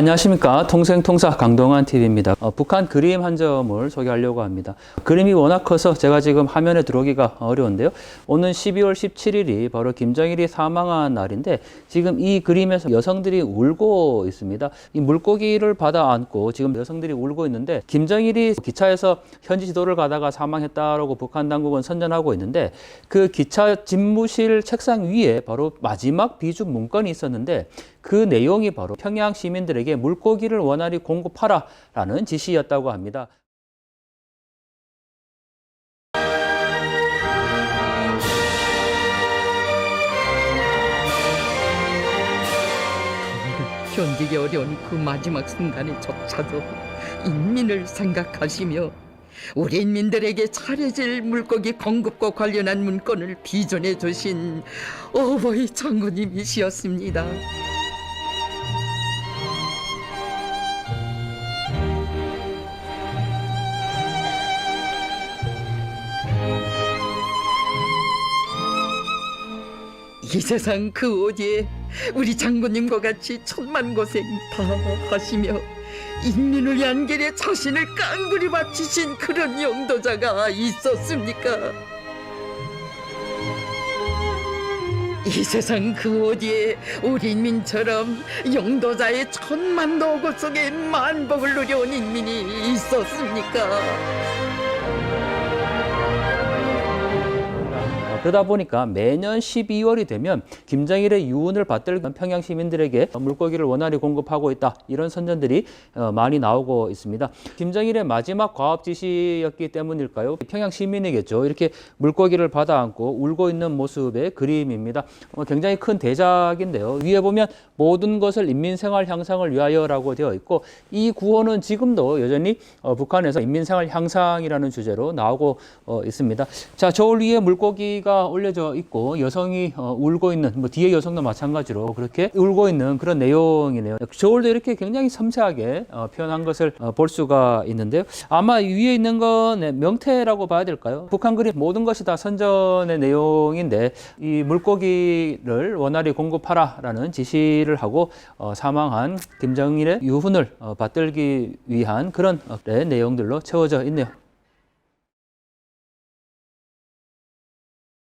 안녕하십니까. 통생통사 강동환 TV입니다. 어, 북한 그림 한 점을 소개하려고 합니다. 그림이 워낙 커서 제가 지금 화면에 들어오기가 어려운데요. 오는 12월 17일이 바로 김정일이 사망한 날인데 지금 이 그림에서 여성들이 울고 있습니다. 이 물고기를 받아 안고 지금 여성들이 울고 있는데 김정일이 기차에서 현지 지도를 가다가 사망했다라고 북한 당국은 선전하고 있는데 그 기차 집무실 책상 위에 바로 마지막 비주 문건이 있었는데 그 내용이 바로 평양 시민들에게 물고기를 원활히 공급하라 라는 지시였다고 합니다. 견디기 어려운 그 마지막 순간에조차도 인민을 생각하시며 우리 인민들에게 차려질 물고기 공급과 관련한 문건을 비전해 주신 어버이 장군님이시었습니다. 이 세상 그 어디에 우리 장군님과 같이 천만 고생 다 하시며 인민을 위한 길에 자신을 깡그리 바치신 그런 영도자가 있었습니까? 이 세상 그 어디에 우리 인민처럼 영도자의 천만 노고 속에 만복을 누려온 인민이 있었습니까? 그러다 보니까 매년 12월이 되면 김정일의 유언을 받들 평양 시민들에게 물고기를 원활히 공급하고 있다 이런 선전들이 어, 많이 나오고 있습니다. 김정일의 마지막 과업 지시였기 때문일까요? 평양 시민이겠죠. 이렇게 물고기를 받아 안고 울고 있는 모습의 그림입니다. 어, 굉장히 큰 대작인데요. 위에 보면 모든 것을 인민생활 향상을 위하여라고 되어 있고 이 구호는 지금도 여전히 어, 북한에서 인민생활 향상이라는 주제로 나오고 어, 있습니다. 자, 저울 위에 물고기 가 올려져 있고 여성이 어, 울고 있는 뭐 뒤에 여성도 마찬가지로 그렇게 울고 있는 그런 내용이네요. 저울도 이렇게 굉장히 섬세하게 어, 표현한 것을 어, 볼 수가 있는데요. 아마 위에 있는 건 네, 명태라고 봐야 될까요? 북한 그림 모든 것이 다 선전의 내용인데 이 물고기를 원활히 공급하라라는 지시를 하고 어, 사망한 김정일의 유훈을 어, 받들기 위한 그런 어, 네, 내용들로 채워져 있네요.